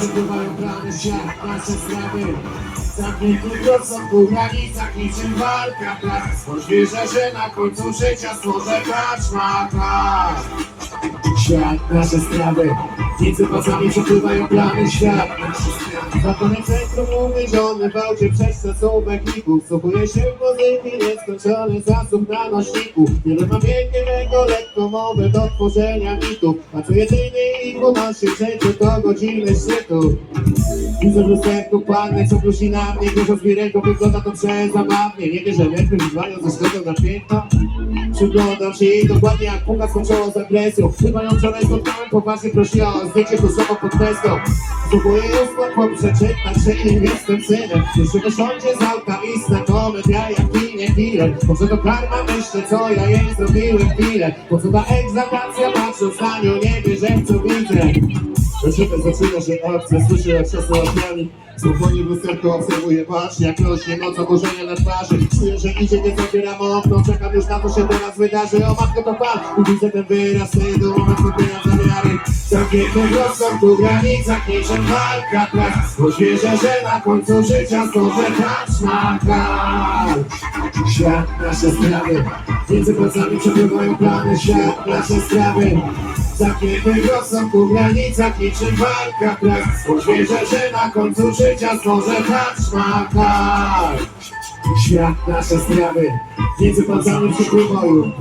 przepływają plany świat, nasze sprawy Zamknięty prosto po granicach niczym walka plac Możliwe, że na końcu życia stworzę patrz Świat, nasze sprawy. Między pasami przepływają plany świat Zakonem centrum umierzony w aucie przez szacówek ników Słuchuje się w muzyki nieskończony zasób na nośniku. Wiele ma pięknego, lekko mowę do tworzenia mitów A co jedyny ich unosi przecież to godziny szczytu. Widzę w lusterku panny, co plusi na mnie. Wierzą z wygląda to przezabawnie Nie wierzę, jak wyzwają ze szkodą na piękno Przyglądam się jej dokładnie jak punka skończyła z agresją. Chyba ją wczoraj spotkałem, poważnie prosiła o zdjęcie to słowo pod deską Spróbuję ją skąd przeczytać, że im jestem synem. Już wysiądzie z auta i znakomy ja jak minie chwilę Może to karma, myślę co ja jej zrobiłem chwilę. Po co ta egzaltacja, patrząc na nią nie wierzę co widzę Proszę zaczyna się akcja, słyszę jak czasem opiani Spokojnie w lusterku obserwuję patrz Jak rośnie noc oburzenia na twarzy. Czuję, że idzie, nie zabieram okno. Czekam już na to się teraz wydarzy. O matko to pan I widzę ten wyraz wstydu Moment popieram zamiary Zamknięty rozkop tu granicach Niczym walka prac Choć wierzę, że na końcu życia Zdążę patrz na kar Świat, nasze sprawy. Między palcami przepływają plany. Świat, nasze sprawy Zamknięty rozsąd po granicach niczym walka Choć wierzę, że na końcu życia Zdążę patrz na kar Świat, nasze sprawy Między palcami przepływają